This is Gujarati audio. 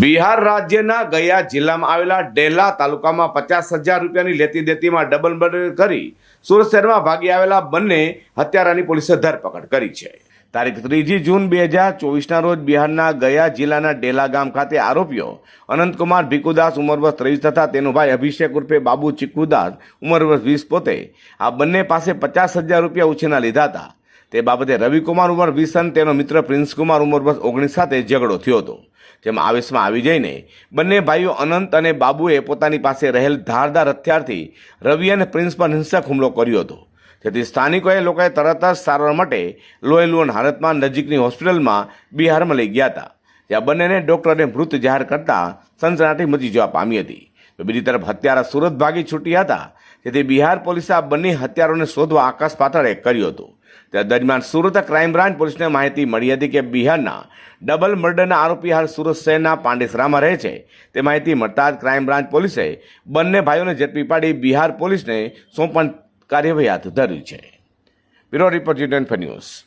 બિહાર રાજ્યના ગયા જિલ્લામાં આવેલા ડેલા તાલુકામાં પચાસ હજાર રૂપિયાની લેતી દેતીમાં ડબલ મર્ડર કરી સુરત શહેરમાં ભાગી આવેલા બંને હત્યારાની પોલીસે ધરપકડ કરી છે. તારીખ ત્રીજી જૂન બે હજાર ચોવીસના રોજ બિહારના ગયા જિલ્લાના ડેલા ગામ ખાતે આરોપીઓ અનંતકુમાર ભીખુદાસ ઉંમર વર્ષ ત્રેવીસ તથા તેનો ભાઈ અભિષેક ઉર્ફે બાબુ ચીકુદાસ ઉંમર વર્ષ વીસ પોતે આ બંને પાસે પચાસ હજાર રૂપિયા ઉછીના લીધા હતા. તે બાબતે રવિકુમાર ઉંમર વીસ અને તેનો મિત્ર પ્રિન્સકુમાર ઉંમર બસ ઓગણીસ સાથે ઝઘડો થયો હતો. જેમાં આવેશમાં આવી જઈને બંને ભાઈઓ અનંત અને બાબુએ પોતાની પાસે રહેલ ધારદાર હથિયારથી રવિ અને પ્રિન્સ પર હિંસક હુમલો કર્યો હતો. જેથી સ્થાનિકોએ લોકોએ તરત જ સારવાર માટે લોહીલુણ હાલતમાં નજીકની હોસ્પિટલમાં બિહારમાં લઈ ગયા હતા. જ્યાં બંનેને ડૉક્ટરને મૃત જાહેર કરતા સનસનાટી મચી જવા પામી હતી. તો બીજી તરફ હત્યારા સુરત ભાગી છૂટ્યા હતા. જેથી બિહાર પોલીસે આ બંને હત્યારોને શોધવા આકાશ પાતાળે કર્યું હતું. ત્યાં દરમિયાન સુરત ક્રાઇમ બ્રાન્ચ પોલીસને માહિતી મળી હતી કે બિહારના ડબલ મર્ડરના આરોપી હાલ સુરત શહેરના પાંડેસરામાં રહે છે. તે માહિતી મળતા જ ક્રાઇમ બ્રાન્ચ પોલીસે બંને ભાઈઓને ઝડપી પાડી બિહાર પોલીસને સોંપણ કાર્યવાહી હાથ ધરી છે. Bureau report news.